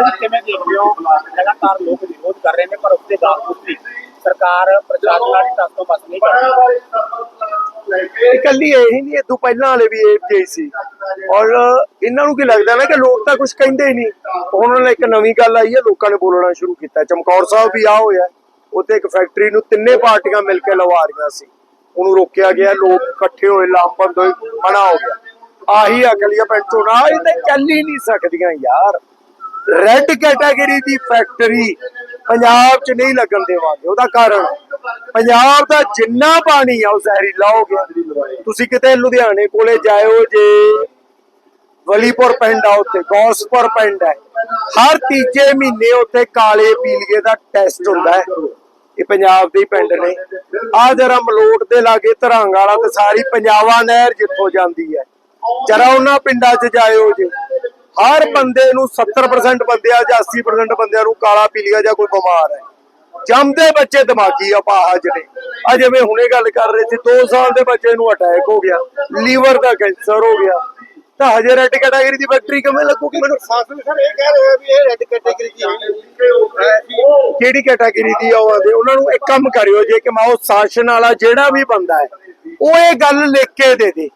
ਉਹਨਾਂ ਕਿਵੇਂ ਦੇਖਦੇ ਹੋ? ਲਗਾਤਾਰ ਲੋਕ ਵਿਰੋਧ ਕਰ ਰਹੇ ਨੇ, ਪਰ ਉਸ ਦੇ ਬਾਵਜੂਦ ਵੀ ਸਰਕਾਰ ਪ੍ਰਸ਼ਾਸਨ ਨਾਲ ਟੱਸ ਤੋਂ ਬਸ ਨਹੀਂ ਕਰ ਰਹੀ। ਇਕੱਲੀ ਇਹੀ ਨਹੀਂ, ਇਹ ਤੋਂ ਪਹਿਲਾਂ ਵਾਲੇ ਵੀ ਇਹ ਜਿਹੀ ਸੀ। ਔਰ ਇਹਨਾਂ ਨੂੰ ਕੀ ਲੱਗਦਾ ਨਾ ਕਿ ਲੋਕ ਤਾਂ ਕੁਝ ਕਹਿੰਦੇ ਹੀ ਨਹੀਂ। ਹੁਣ ਇੱਕ ਨਵੀਂ ਗੱਲ ਆਈ ਹੈ, ਲੋਕਾਂ ਨੇ ਬੋਲਣਾ ਸ਼ੁਰੂ ਕੀਤਾ। ਚਮਕੌਰ ਸਾਹਿਬ ਵੀ ਆ ਹੋਇਆ। ਉੱਥੇ ਇੱਕ ਫੈਕਟਰੀ ਨੂੰ ਤਿੰਨੇ ਪਾਰਟੀਆਂ ਮਿਲ ਕੇ ਲਵਾ ਰਹੀਆਂ ਸੀ। ਉਹਨੂੰ ਰੋਕਿਆ ਗਿਆ, ਲੋਕ ਇਕੱਠੇ ਹੋਏ, ਲਾਮਬੰਦ ਹੋਏ, ਮਨਾ ਹੋ ਗਿਆ। ਆਹੀ ਅਕਲੀਆ ਪਿੰਡ ਚੋਂ ਨਾ, ਇਹ ਤਾਂ ਚੱਲ ਹੀ ਨਹੀਂ ਸਕਦੀਆਂ ਯਾਰ। ਰੈੱਡ ਕੈਟਾਗਰੀ ਦੀ ਫੈਕਟਰੀ ਪੰਜਾਬ 'ਚ ਨਹੀਂ ਲੱਗਣ ਦੇਵਾਂਗੇ। ਉਹਦਾ ਕਾਰਨ ਪੰਜਾਬ ਦਾ ਜਿੰਨਾ ਪਾਣੀ ਆ, ਉਹ ਜ਼ਹਿਰੀਲਾ ਹੋ ਗਿਆ। ਤੁਸੀਂ ਕਿਤੇ ਲੁਧਿਆਣੇ ਕੋਲੇ ਜਾਇਓ ਜੇ, ਵਲੀਪੁਰ ਪਿੰਡ ਆ ਉੱਥੇ, ਗੌਸਪੁਰ ਪਿੰਡ ਹੈ। ਹਰ ਤੀਜੇ ਮਹੀਨੇ ਉੱਥੇ ਕਾਲੇ ਪੀਲੀਏ ਦਾ ਟੈਸਟ ਹੁੰਦਾ ਹੈ। ਇਹ ਪੰਜਾਬ ਦੇ ਪਿੰਡ ਨੇ। ਆ ਜਰਾ ਮਲੋਟ ਦੇ ਲਾਗੇ ਧਰੰਗ ਵਾਲਾ ਤੇ ਸਾਰੀ ਪੰਜਾਬਾ ਨਹਿਰ ਜਿੱਥੋਂ ਜਾਂਦੀ ਹੈ। ਜਰਾ ਉਹਨਾਂ ਪਿੰਡਾਂ 'ਚ ਜਾਇਓ ਜੇ। ਹਰ ਬੰਦੇ ਨੂੰ 70% ਬੰਦਿਆਂ ਜਾਂ 80% ਬੰਦਿਆਂ ਨੂੰ ਕਾਲਾ ਪੀਲੀਆ ਜਾਂ ਕੋਈ ਬਿਮਾਰ ਹੈ। ਜੰਮਦੇ ਬੱਚੇ ਦਿਮਾਗੀ ਅਪਾਹਜ ਨੇ। ਆ ਜਿਵੇਂ ਹੁਣੇ ਗੱਲ ਕਰ ਰਹੇ ਸੀ 2 ਸਾਲ ਦੇ ਬੱਚੇ ਨੂੰ ਅਟੈਕ ਹੋ ਗਿਆ ਲੀਵਰ ਦਾ ਕੈਂਸਰ ਹੋ ਗਿਆ। ਤਾਂ ਹਜੇ ਰੈੱਡ ਕੈਟਾਗਰੀ ਦੀ ਫੈਕਟਰੀ ਕਿਵੇਂ ਲੱਗੂਗੀ? ਮੈਨੂੰ ਸਾਸੂ ਸਰ ਇਹ ਕਹਿ ਰਹੇ ਆ ਵੀ ਇਹ ਰੈੱਡ ਕੈਟਾਗਰੀ ਦੀ ਹੈ ਕਿਹੜੀ ਕੈਟਾਗਰੀ ਦੀ ਆ ਉਹ ਆਂਦੇ? ਉਹਨਾਂ ਨੂੰ ਇੱਕ ਕੰਮ ਕਰਿਓ ਜੇ ਕਿ ਮਾਓ ਸ਼ਾਸਨ ਵਾਲਾ ਜਿਹੜਾ ਵੀ ਬੰਦਾ ਹੈ ਉਹ ਇਹ ਗੱਲ ਲਿਖ ਕੇ ਦੇ ਦੇ।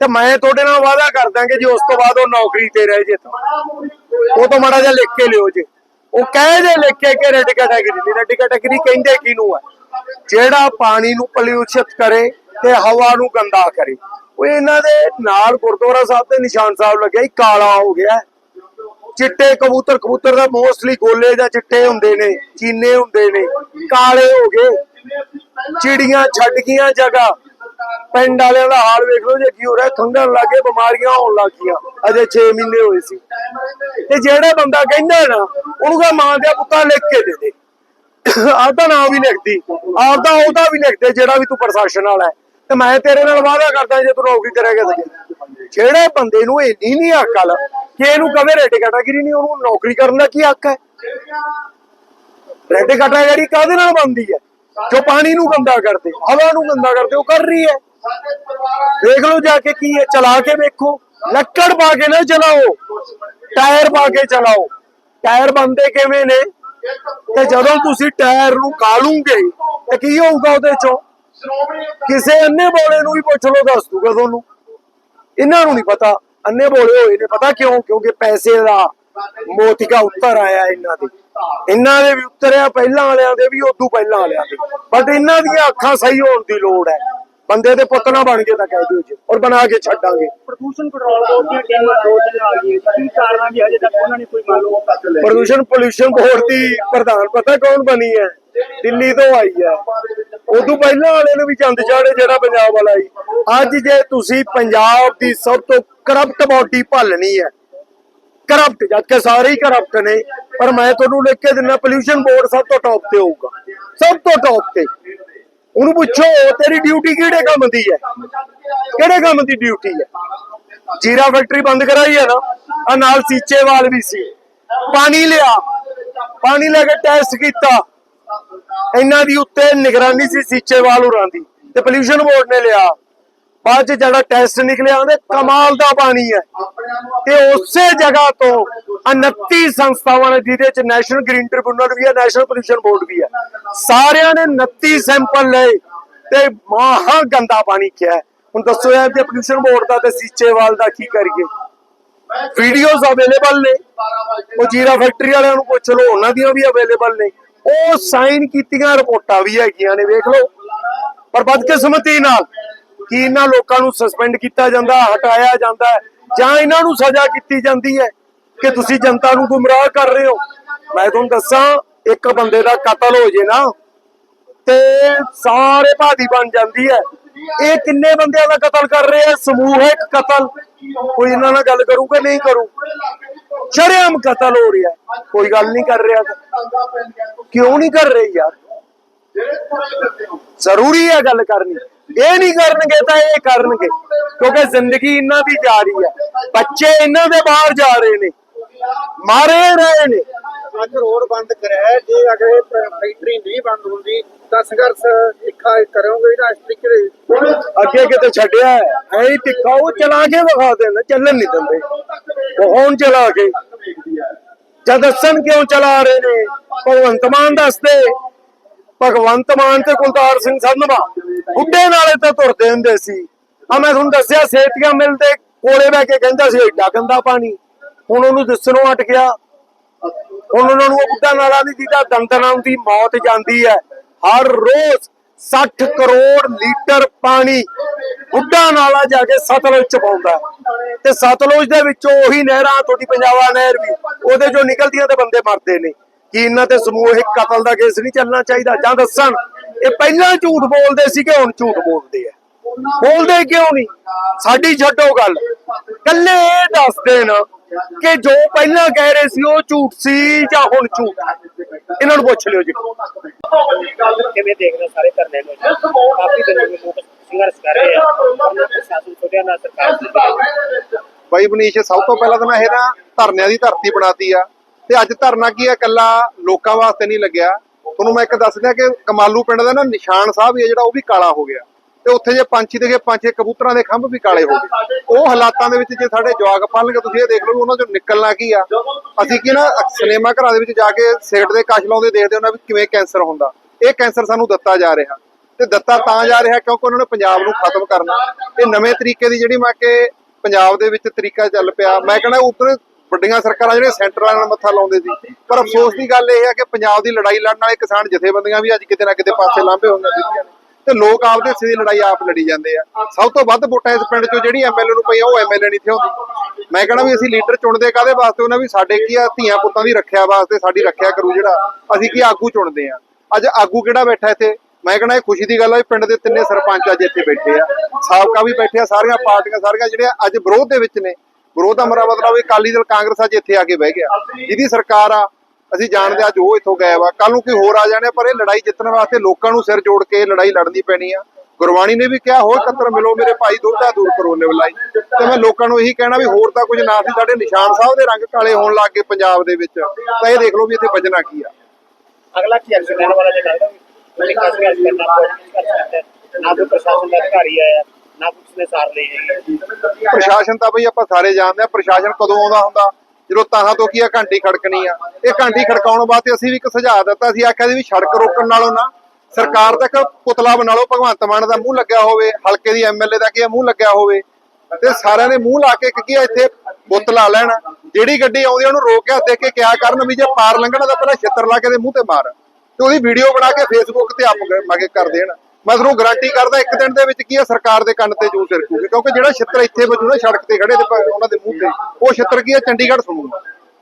ਤੇ ਮੈਂ ਤੁਹਾਡੇ ਨਾਲ ਵਾਅਦਾ ਕਰ ਦਾਂਗੇ ਜੀ, ਉਸ ਤੋਂ ਬਾਅਦ ਉਹ ਨੌਕਰੀ ਤੇ ਰਹਿ ਜੇ ਉਹ ਤੋਂ ਮਾੜਾ ਜਿਹਾ ਲਿਖ ਕੇ ਲਿਓ ਜੇ। ਉਹ ਕਹਿ ਦੇ ਲਿਖ ਕੇ ਕਿ ਰੈੱਡ ਕੈਟਾਗਰੀ ਦੀ। ਰੈੱਡ ਕੈਟਾਗਰੀ ਕਹਿੰਦੇ ਕਿਹਨੂੰ ਹੈ ਜਿਹੜਾ ਪਾਣੀ ਨੂੰ ਪੋਲਿਊਸ਼ਿਤ ਕਰੇ ਤੇ ਹਵਾ ਨੂੰ ਗੰਦਾ ਕਰੇ। ਉਹ ਇਹਨਾਂ ਦੇ ਨਾਲ ਗੁਰਦੁਆਰਾ ਸਾਹਿਬ ਤੇ ਨਿਸ਼ਾਨ ਸਾਹਿਬ ਲੱਗਿਆ ਹੀ ਕਾਲਾ ਹੋ ਗਿਆ। ਚਿੱਟੇ ਕਬੂਤਰ ਕਬੂਤਰ ਦਾ ਮੋਸਟਲੀ ਗੋਲੇ ਜਾਂ ਚਿੱਟੇ ਹੁੰਦੇ ਨੇ, ਚੀਨੇ ਹੁੰਦੇ ਨੇ, ਕਾਲੇ ਹੋ ਗਏ। ਚਿੜੀਆਂ ਛੱਡ ਗਈਆਂ ਜਗ੍ਹਾ। ਪਿੰਡ ਵਾਲਿਆਂ ਦਾ ਹਾਲ ਵੇਖ ਲਓ ਜੇ ਕੀ ਹੋ ਰਿਹਾ ਖੰਗਣ ਲੱਗੇ ਬਿਮਾਰੀਆਂ ਹੋਣ ਲੱਗੀਆਂ ਅਜੇ 6 ਮਹੀਨੇ ਹੋਏ ਸੀ। ਤੇ ਜਿਹੜਾ ਬੰਦਾ ਕਹਿੰਦਾ ਨਾ, ਉਹਨੂੰ ਕਹ ਮਾਂ ਦੇ ਪੁੱਤਾਂ ਲਿਖ ਕੇ ਦੇ ਦੇ। ਆਪਦਾ ਨਾਮ ਵੀ ਲਿਖਦੀ ਆਪਦਾ ਉਹਦਾ ਵੀ ਲਿਖਦੇ ਜਿਹੜਾ ਵੀ ਤੂੰ ਪ੍ਰਸ਼ਾਸਨ ਵਾਲਾ ਹੈ। ਤੇ ਮੈਂ ਤੇਰੇ ਨਾਲ ਵਾਅਦਾ ਕਰਦਾ ਜੇ ਤੂੰ ਨੌਕਰੀ ਕਰੇਗਾ ਤੇ ਜਿਹੜੇ ਬੰਦੇ ਨੂੰ ਇੰਨੀ ਨਹੀਂ ਅਕਲ, ਕਿ ਇਹਨੂੰ ਕਵੇ ਰੇਟ ਕੈਟਾਗਰੀ ਨਹੀਂ ਉਹਨੂੰ ਨੌਕਰੀ ਕਰਨ ਦਾ ਕੀ ਹੱਕ ਹੈ? ਰੇਟ ਕੈਟਾਗਰੀ ਕਾਹਦੇ ਨਾਲ ਬਣਦੀ ਹੈ? ਜੋ ਪਾਣੀ ਨੂੰ ਗੰਦਾ ਕਰਦੇ, ਹਵਾ ਨੂੰ ਗੰਦਾ ਕਰਦੇ, ਉਹ ਕਰ ਰਹੀ ਹੈ। ਦੇਖ ਲਓ ਜਾ ਕੇ ਕੀ ਹੈ, ਚਲਾ ਕੇ ਵੇਖੋ। ਲੱਕੜ ਪਾ ਕੇ ਨਾ ਚਲਾਓ, ਟਾਇਰ ਪਾ ਕੇ ਚਲਾਓ। ਟਾਇਰ ਬੰਦੇ ਕਿਵੇਂ ਨੇ? ਤੇ ਜਦੋਂ ਤੁਸੀਂ ਟਾਇਰ ਨੂੰ ਕਾਲੂਗੇ, ਤੇ ਕੀ ਹੋਊਗਾ ਉਹਦੇ ਚੋਂ? ਕਿਸੇ ਅੰਨੇ ਬੋਲੇ ਨੂੰ ਵੀ ਪੁੱਛ ਲਓ, ਦੱਸ ਦੂਗਾ ਤੁਹਾਨੂੰ। ਇਹਨਾਂ ਨੂੰ ਨਹੀਂ ਪਤਾ, ਅੰਨੇ ਬੋਲੇ ਹੋਏ ਨੇ। ਪਤਾ ਕਿਉਂ? ਕਿਉਂਕਿ ਪੈਸੇ ਦਾ ਮੋਤਿਕਾ ਉੱਤਰ ਆਇਆ ਇਹਨਾਂ ਦੇ। ਇਹਨਾਂ ਦੇ ਵੀ ਉਤਰਿਆ, ਪਹਿਲਾਂ ਵਾਲਿਆਂ ਦੇ ਵੀ, ਉਦੋਂ ਪਹਿਲਾਂ ਵਾਲਿਆਂ ਦੇ। ਬਟ ਇਹਨਾਂ ਦੀਆਂ ਅੱਖਾਂ ਸਹੀ ਹੋਣ ਦੀ ਲੋੜ ਹੈ। ਬੰਦੇ ਦੇ ਪੁੱਤ ਨਾ ਬਣ ਕੇ ਤਾਂ ਕਹਿ ਦਿਓ ਜੀ ਔਰ ਬਣਾ ਕੇ ਛੱਡਾਂਗੇ। ਪ੍ਰਦੂਸ਼ਣ ਕੰਟਰੋਲ ਬੋਰਡ ਦੀਆਂ ਟੀਮਾਂ ਦੋ ਦਿਨ ਆ ਗਈ ਕੀ ਕਾਰਨਾਂ ਵੀ ਹਜੇ ਤੱਕ ਉਹਨਾਂ ਨੇ ਕੋਈ ਮਾਲੂਮ ਤੱਕ ਲੈ ਪ੍ਰਦੂਸ਼ਣ ਪੋਲਿਊਸ਼ਨ ਬੋਰਡ ਦੀ ਪ੍ਰਧਾਨ ਪਤਾ ਕੌਣ ਬਣੀ ਹੈ? ਦਿੱਲੀ ਤੋਂ ਆਈ ਹੈ। ਉਦੋਂ ਪਹਿਲਾਂ ਵਾਲੇ ਨੂੰ ਵੀ ਚੰਦ ਚਾੜੇ ਜਿਹੜਾ ਪੰਜਾਬ ਵਾਲਾ ਆਈ ਅੱਜ ਜੇ ਤੁਸੀਂ ਪੰਜਾਬ ਦੀ ਸਭ ਤੋਂ ਕਰਪਟ ਬਾਡੀ ਭਾਲਣੀ ਹੈ। ਕਰਪਟ ਜਦ ਕਿ ਸਾਰੇ ਹੀ ਕਰਪਟ ਨੇ ਪਰ ਮੈਂ ਤੁਹਾਨੂੰ ਲਿਖ ਕੇ ਦਿੰਦਾ ਪੋਲਿਊਸ਼ਨ ਬੋਰਡ ਸਭ ਤੋਂ ਟੌਪ ਤੇ ਹੋਊਗਾ। ਸਭ ਤੋਂ ਟੌਪ ਤੇ। ਉਹਨੂੰ ਪੁੱਛੋ, ਤੇਰੀ ਡਿਊਟੀ ਕਿਹੜੇ ਕੰਮ ਦੀ ਹੈ? ਕਿਹੜੇ ਕੰਮ ਦੀ ਡਿਊਟੀ ਹੈ? ਜੀਰਾ ਫੈਕਟਰੀ ਬੰਦ ਕਰਾਈ ਹੈ ਨਾ, ਆ ਨਾਲ ਸੀਚੇਵਾਲ ਵੀ ਸੀ। ਪਾਣੀ ਲਿਆ, ਪਾਣੀ ਲੈ ਕੇ ਟੈਸਟ ਕੀਤਾ। ਇਹਨਾਂ ਦੀ ਉੱਤੇ ਨਿਗਰਾਨੀ ਸੀ ਸੀਚੇਵਾਲ ਹੋਰਾਂ ਦੀ, ਤੇ ਪੋਲਿਊਸ਼ਨ ਬੋਰਡ ਨੇ ਲਿਆ। ਬਾਅਦ ਚ ਜਿਹੜਾ ਟੈਸਟ ਨਿਕਲਿਆ, ਉਹਦੇ ਕਮਾਲ ਦਾ ਪਾਣੀ ਹੈ। ਤੇ ਉਸੇ ਜਗ੍ਹਾ ਤੋਂ 29 ਸੰਸਥਾਵਾਂ ਨੇ, ਜਿਹਦੇ ਚ ਨੈਸ਼ਨਲ ਗ੍ਰੀਨ ਟ੍ਰਿਬਿਊਨਲ ਵੀ ਹੈ ਨੈਸ਼ਨਲ ਪੋਲਿਊਸ਼ਨ ਬੋਰਡ ਵੀ ਹੈ। ਸਾਰਿਆਂ ਨੇ 29 ਸੈਂਪਲ ਲਏ ਤੇ ਮਹਾ ਗੰਦਾ ਪਾਣੀ ਕਿਹਾ ਹੁਣ ਦੱਸੋ ਯਾਰ ਜੇ ਪੋਲਿਊਸ਼ਨ ਬੋਰਡ ਦਾ ਤੇ ਸੀਚੇਵਾਲ ਦਾ ਕੀ ਕਰੀਏ? ਵੀਡੀਓਜ਼ ਅਵੇਲੇਬਲ ਨੇ। ਉਹ ਜੀਰਾ ਫੈਕਟਰੀ ਵਾਲਿਆਂ ਨੂੰ ਪੁੱਛ ਲਓ, ਉਹਨਾਂ ਦੀਆਂ ਵੀ ਅਵੇਲੇਬਲ ਨੇ। ਉਹ ਸਾਈਨ ਕੀਤੀਆਂ, ਰਿਪੋਰਟਾਂ ਵੀ ਹੈਗੀਆਂ ਨੇ, ਵੇਖ ਲਓ। ਪਰ ਬਦਕਿਸਮਤੀ ਨਾਲ ਕੀ ਇਹਨਾਂ ਲੋਕਾਂ ਨੂੰ ਸਸਪੈਂਡ ਕੀਤਾ ਜਾਂਦਾ, ਹਟਾਇਆ ਜਾਂਦਾ ਜਾਂ ਇਹਨਾਂ ਨੂੰ ਸਜ਼ਾ ਕੀਤੀ ਜਾਂਦੀ ਹੈ ਕਿ ਤੁਸੀਂ ਜਨਤਾ ਨੂੰ ਗੁੰਮਰਾਹ ਕਰ ਰਹੇ ਹੋ। ਮੈਂ ਤੁਹਾਨੂੰ ਦੱਸਾਂ ਇੱਕ ਬੰਦੇ ਦਾ ਕਤਲ ਹੋ ਜੇ ਨਾ, ਤੇ ਸਾਰੇ ਭਾਦੀ ਬਣ ਜਾਂਦੀ ਹੈ। ਇਹ ਕਿੰਨੇ ਬੰਦਿਆਂ ਦਾ ਕਤਲ ਕਰ ਰਹੇ ਆ? ਸਮੂਹਿਕ ਕਤਲ। ਕੋਈ ਇਹਨਾਂ ਨਾਲ ਗੱਲ ਕਰੂ ਕਿ ਨਹੀਂ ਕਰੂ? ਸ਼ਰੇਆਮ ਕਤਲ ਹੋ ਰਿਹਾ। ਕੋਈ ਗੱਲ ਨਹੀਂ ਕਰ ਰਿਹਾ। ਕਿਉਂ ਨਹੀਂ ਕਰ ਰਹੇ ਯਾਰ? ਜ਼ਰੂਰੀ ਹੈ ਗੱਲ ਕਰਨੀ। ਇਹ ਨਹੀਂ ਕਰਨਗੇ ਤਾਂ ਇਹ ਕਰਨਗੇ, ਕਿਉਂਕਿ ਜ਼ਿੰਦਗੀ ਇਹਨਾਂ ਦੀ ਜਾ ਰਹੀ ਹੈ। ਬੱਚੇ ਇਹਨਾਂ ਦੇ ਬਾਹਰ ਜਾ ਰਹੇ ਨੇ। ਮਾਰੇ ਰਹੇ ਨੇ। ਅੱਜ ਰੋਡ ਬੰਦ ਕਰਿਆ ਜੇ ਅਗਰ ਫੈਕਟਰੀ ਨਹੀਂ ਬੰਦ ਹੁੰਦੀ, ਤਾਂ ਸੰਘਰਸ਼ ਇੱਕਾ ਕਰੋਗੇ ਨਾ ਇਸ ਤਰੀਕੇ ਦੇ ਅੱਗੇ ਕਿਤੇ ਛੱਡਿਆ ਹੈ। ਐਂ ਉਹ ਚਲਾ ਕੇ ਵਿਖਾ ਦੇਣਾ ਚੱਲਣ ਨਹੀਂ ਦਿੰਦੇ। ਉਹ ਹੁਣ ਚਲਾ ਕੇ। ਜਾਂ ਦੱਸਣ ਕਿਉਂ ਚਲਾ ਰਹੇ ਨੇ? ਭਗਵੰਤ ਮਾਨ ਦੱਸਦੇ ਭਗਵੰਤ ਮਾਨ ਤੇ ਕੁਲਤਾਰ ਸਿੰਘ ਸੰਧਵਾ ਬੁੱਢੇ ਨਾਲੇ ਤਾਂ ਤੁਰਦੇ ਹੁੰਦੇ ਸੀ। ਆ ਮੈਂ ਤੁਹਾਨੂੰ ਦੱਸਿਆ, ਸੇਤੀਆਂ ਮਿਲਦੇ ਕੋਲੇ ਬਹਿ ਕੇ ਕਹਿੰਦਾ ਸੀ ਏਡਾ ਗੰਦਾ ਪਾਣੀ। ਹੁਣ ਉਹਨੂੰ ਦੱਸਣੋਂ ਅਟ ਗਿਆ ਹੁਣ ਉਹਨਾਂ ਨੂੰ ਉਹ ਬੁੱਢਾ ਨਾਲਾ ਨਹੀਂ ਜਿਹਦਾ ਦੰਦਰਾਂ ਦੀ ਮੌਤ ਜਾਂਦੀ ਹੈ। ਹਰ ਰੋਜ਼ 60 ਕਰੋੜ ਲੀਟਰ ਪਾਣੀ ਬੁੱਢਾ ਨਾਲਾ ਜਾ ਕੇ ਸਤਲੁਜ ਚ ਪਾਉਂਦਾ ਤੇ ਸਤਲੁਜ ਦੇ ਵਿੱਚੋਂ ਉਹੀ ਨਹਿਰਾਂ ਤੁਹਾਡੀ ਪੰਜਾਬਾ ਨਹਿਰ ਵੀ, ਉਹਦੇ ਚੋਂ ਨਿਕਲਦੀਆਂ ਤੇ ਬੰਦੇ ਮਰਦੇ ਨੇ। ਕਿ ਇਹਨਾਂ ਤੇ ਸਮੂਹਿਕ ਕਤਲ ਦਾ ਕੇਸ ਨਹੀਂ ਚੱਲਣਾ ਚਾਹੀਦਾ? ਜਾਂ ਦੱਸਣ ਇਹ ਪਹਿਲਾਂ ਝੂਠ ਬੋਲਦੇ ਸੀ ਕਿ ਹੁਣ ਝੂਠ ਬੋਲਦੇ ਆ। ਬੋਲਦੇ ਕਿਉਂ ਨਹੀਂ? ਸਾਡੀ ਛੱਡੋ ਗੱਲ। ਕੱਲੇ ਇਹ ਦੱਸ ਦੇਣ ਕਿ ਜੋ ਪਹਿਲਾਂ ਕਹਿ ਰਹੇ ਸੀ ਉਹ ਝੂਠ ਸੀ ਜਾਂ ਹੁਣ ਝੂਠ? ਹੈ ਇਹਨਾਂ ਨੂੰ ਪੁੱਛ ਲਿਓ ਜੀ। ਕਿਵੇਂ ਦੇਖਦੇ ਹੋ ਸਾਰੇ ਧਰਨੇ ਨੂੰ? ਕਾਫੀ ਦਿਨਾਂ ਤੋਂ ਲੋਕ ਸੰਘਰਸ਼ ਕਰ ਰਹੇ ਆ। ਪ੍ਰਸ਼ਾਸਨ ਛੋਟਿਆ ਨਾ ਸਰਕਾਰ ਛੋਟਿਆ ਬਾਈ ਬਨੀਸ਼ ਸਭ ਤੋਂ ਪਹਿਲਾਂ ਤਾਂ ਮੈਂ ਇਹ ਨਾ ਧਰਨਿਆਂ ਦੀ ਧਰਤੀ ਬਣਾਤੀ ਆ। ਤੇ ਅੱਜ ਧਰਨਾ ਕੀ ਆ? ਕੱਲਾ ਲੋਕਾਂ ਵਾਸਤੇ ਨਹੀਂ ਲੱਗਿਆ। ਤੁਹਾਨੂੰ ਮੈਂ ਇੱਕ ਦੱਸ ਦਿਆਂ ਕਿ ਕਮਾਲੂ ਪਿੰਡ ਦਾ ਨਾ ਨਿਸ਼ਾਨ ਸਾਹਿਬ ਹੀ ਆ ਜਿਹੜਾ ਉਹ ਵੀ ਕਾਲਾ ਹੋ ਗਿਆ। ਤੇ ਉੱਥੇ ਜੇ ਪੰਛੀ ਦੇਖੇ, ਪੰਛੇ ਕਬੂਤਰਾਂ ਦੇ ਖੰਭ ਵੀ ਕਾਲੇ ਹੋ ਗਏ। ਉਹ ਹਾਲਾਤਾਂ ਦੇ ਵਿੱਚ ਜੇ ਸਾਡੇ ਜਵਾਕ ਪਾਲਣਗੇ ਤੁਸੀਂ ਇਹ ਦੇਖ ਲਓ ਉਹਨਾਂ ਚੋਂ ਨਿਕਲਣਾ ਕੀ ਆ। ਅਸੀਂ ਕੀ ਨਾ, ਸਿਨੇਮਾ ਘਰਾਂ ਦੇ ਵਿੱਚ ਜਾ ਕੇ ਸਿਗਰਟ ਦੇ ਕਸ਼ ਲਾਉਂਦੇ ਦੇਖਦੇ ਉਹਨਾਂ ਵੀ ਕਿਵੇਂ ਕੈਂਸਰ ਹੁੰਦਾ। ਇਹ ਕੈਂਸਰ ਸਾਨੂੰ ਦਿੱਤਾ ਜਾ ਰਿਹਾ। ਤੇ ਦਿੱਤਾ ਤਾਂ ਜਾ ਰਿਹਾ ਕਿਉਂਕਿ ਉਹਨਾਂ ਨੇ ਪੰਜਾਬ ਨੂੰ ਖਤਮ ਕਰਨਾ। ਇਹ ਨਵੇਂ ਤਰੀਕੇ ਦੀ ਜਿਹੜੀ ਮੈਂ ਕਿ ਪੰਜਾਬ ਦੇ ਵਿੱਚ ਤਰੀਕਾ ਚੱਲ ਪਿਆ। ਮੈਂ ਕਹਿੰਦਾ ਉੱਧਰ ਵੱਡੀਆਂ ਸਰਕਾਰਾਂ ਜਿਹੜੀਆਂ ਸੈਂਟਰਾਂ ਨਾਲ ਮੱਥਾ ਲਾਉਂਦੇ ਸੀ। ਪਰ ਅਫਸੋਸ ਦੀ ਗੱਲ ਇਹ ਹੈ ਕਿ ਪੰਜਾਬ ਦੀ ਲੜਾਈ ਲੜਨ ਵਾਲੇ ਕਿਸਾਨ ਜਥੇਬੰਦੀਆਂ ਵੀ ਅੱਜ ਕਿਤੇ ਨਾ ਕਿਤੇ ਪਾਸੇ ਲਾਂਭੇ ਹੋਈਆਂ ਦਿੱਤੀਆਂ ਨੇ ਤੇ ਲੋਕ ਆਪਦੇ ਹਿੱਸੇ ਦੀ ਲੜਾਈ ਆਪ ਲੜੀ ਜਾਂਦੇ ਆ। ਸਭ ਤੋਂ ਵੱਧ ਵੋਟਾਂ ਇਸ ਪਿੰਡ 'ਚੋਂ ਜਿਹੜੀ ਐਮਐਲਏ ਨੂੰ ਪਈ ਆ ਉਹ ਐਮਐਲਏ ਨਹੀਂ ਥਿਉਂਦੀ ਮੈਂ ਕਹਿੰਦਾ ਵੀ ਅਸੀਂ ਲੀਡਰ ਚੁਣਦੇ ਕਾਦੇ ਵਾਸਤੇ? ਉਹਨਾਂ ਵੀ ਸਾਡੇ ਕੀ ਆ, ਧੀਆਂ ਪੁੱਤਾਂ ਦੀ ਰੱਖਿਆ ਵਾਸਤੇ, ਸਾਡੀ ਰੱਖਿਆ ਕਰੂ ਜਿਹੜਾ। ਅਸੀਂ ਕੀ ਆਗੂ ਚੁਣਦੇ ਆ? ਅੱਜ ਆਗੂ ਕਿਹੜਾ ਬੈਠਾ ਇੱਥੇ? ਮੈਂ ਕਹਿੰਦਾ ਇਹ ਖੁਸ਼ੀ ਦੀ ਗੱਲ ਆ ਵੀ ਪਿੰਡ ਦੇ ਤਿੰਨੇ ਸਰਪੰਚ ਅੱਜ ਇੱਥੇ ਬੈਠੇ ਆ। ਸਾਬਕਾ ਵੀ ਬੈਠੇ ਆ, ਸਾਰੀਆਂ ਪਾਰਟੀਆਂ, ਸਾਰੀਆਂ ਜਿਹੜੀਆਂ ਅੱਜ ਵਿਰੋਧ ਦੇ ਵਿੱਚ ਨੇ। ਵਿਰੋਧ ਦਾ ਮੇਰਾ ਮਤਲਬ ਵੀ ਅਕਾਲੀ ਦਲ, ਕਾਂਗਰਸ ਅੱਜ ਇੱਥੇ ਆ ਕੇ ਬਹਿ ਗਿਆ। ਜਿਹਦੀ ਸਰਕਾਰ ਆ ਅਸੀਂ ਜਾਣਦੇ ਅੱਜ ਉਹ ਇੱਥੋਂ ਗਏ ਵਾ ਕੱਲ ਨੂੰ ਕੋਈ ਹੋਰ ਆ ਜਾਣੇ ਪਰ ਇਹ ਲੜਾਈ ਜਿੱਤਣ ਵਾਸਤੇ ਲੋਕਾਂ ਨੂੰ ਸਿਰ ਜੋੜ ਕੇ ਲੜਾਈ ਲੜਨੀ ਪੈਣੀ ਆ। ਗੁਰਬਾਣੀ ਨੇ ਵੀ ਕਿਹਾ ਹੋਰ ਕਤਰ ਮਿਲੋ ਮੇਰੇ ਭਾਈ ਦੁੱਧਾ ਦੂਰ ਕਰੋ ਨਿਵਲਾਈ। ਤੇ ਮੈਂ ਲੋਕਾਂ ਨੂੰ ਇਹੀ ਕਹਿਣਾ ਵੀ ਹੋਰ ਤਾਂ ਕੁਝ ਨਾ ਸੀ ਸਾਡੇ ਨਿਸ਼ਾਨ ਸਾਹਿਬ ਦੇ ਰੰਗ ਕਾਲੇ ਹੋਣ ਲੱਗ ਗਏ ਪੰਜਾਬ ਦੇ ਵਿੱਚ। ਤਾਂ ਇਹ ਦੇਖ ਲਓ ਵੀ ਇੱਥੇ ਵੱਜਣਾ ਕੀ ਆ। ਅਗਲਾ ਕੀ ਐਕਸ਼ਨ ਲੈਣ ਵਾਲਾ ਜੇ ਵੀ ਇੱਕ ਪਾਸੇ ਅੱਜ ਕਰਨਾ ਪਊਗਾ ਨਾ ਕੋਈ ਪ੍ਰਸ਼ਾਸਨ ਦਾ ਅਧਿਕਾਰੀ ਆਇਆ ਨਾ ਕੁਛ ਨੇ ਸਾਰ ਲਈ ਪ੍ਰਸ਼ਾਸਨ ਤਾਂ ਬਈ ਆਪਾਂ ਸਾਰੇ ਜਾਣਦੇ ਆ ਪ੍ਰਸ਼ਾਸਨ ਕਦੋਂ ਆਉਂਦਾ ਹੁੰਦਾ? ਜਦੋਂ ਤਾਹਾਂ ਤੋਂ ਕੀ ਆ, ਘੰਟੀ ਖੜਕਣੀ ਆ। ਇਹ ਘੰਟੀ ਖੜਕਾਉਣ ਵਾਸਤੇ ਅਸੀਂ ਵੀ ਇੱਕ ਸੁਝਾਅ ਦਿੱਤਾ ਸੀ, ਆਖਿਆ ਸੀ ਵੀ ਸੜਕ ਰੋਕਣ ਨਾਲੋਂ ਨਾ ਸਰਕਾਰ ਦਾ ਪੁਤਲਾ ਬਣਾ ਲਓ ਭਗਵੰਤ ਮਾਨ ਦਾ ਮੂੰਹ ਲੱਗਿਆ ਹੋਵੇ, ਹਲਕੇ ਦੀ ਐਮਐਲਏ ਦਾ ਕੀ ਆ, ਮੂੰਹ ਲੱਗਿਆ ਹੋਵੇ। ਤੇ ਸਾਰਿਆਂ ਨੇ ਮੂੰਹ ਲਾ ਕੇ ਕੀ ਆ, ਇੱਥੇ ਬੁੱਤ ਲਾ ਲੈਣ। ਜਿਹੜੀ ਗੱਡੀ ਆਉਂਦੀ ਉਹਨੂੰ ਰੋਕ ਕੇ ਦੇਖ ਕੇ ਕਿਆ ਕਰਨ, ਵੀ ਜੇ ਪਾਰ ਲੰਘਣਾ ਤਾਂ ਪਹਿਲਾਂ ਛਿੱਤਰ ਲਾ ਕੇ ਦੇ ਮੂੰਹ ਤੇ ਮਾਰ। ਤੇ ਉਹਦੀ ਵੀਡੀਓ ਬਣਾ ਕੇ ਫੇਸਬੁੱਕ ਤੇ ਅਪ ਮਗੇ ਕਰ ਦੇਣ। ਮੈਂ ਤੁਹਾਨੂੰ ਗਾਰੰਟੀ ਕਰਦਾ ਇੱਕ ਦਿਨ ਦੇ ਵਿੱਚ ਕੀ ਆ, ਸਰਕਾਰ ਦੇ ਕੰਨ ਤੇ ਜੂ ਸਿਰਕੂਗੀ ਕਿਉਂਕਿ ਜਿਹੜਾ ਛਿੱਤਰ ਇੱਥੇ ਵੱਜੂ ਸੜਕ ਤੇ ਖੜੇ ਤੇ ਉਹਨਾਂ ਦੇ ਮੂੰਹ ਤੇ, ਉਹ ਛਿੱਤਰ ਕੀ ਹੈ ਚੰਡੀਗੜ੍ਹ ਸੁਣੂਗਾ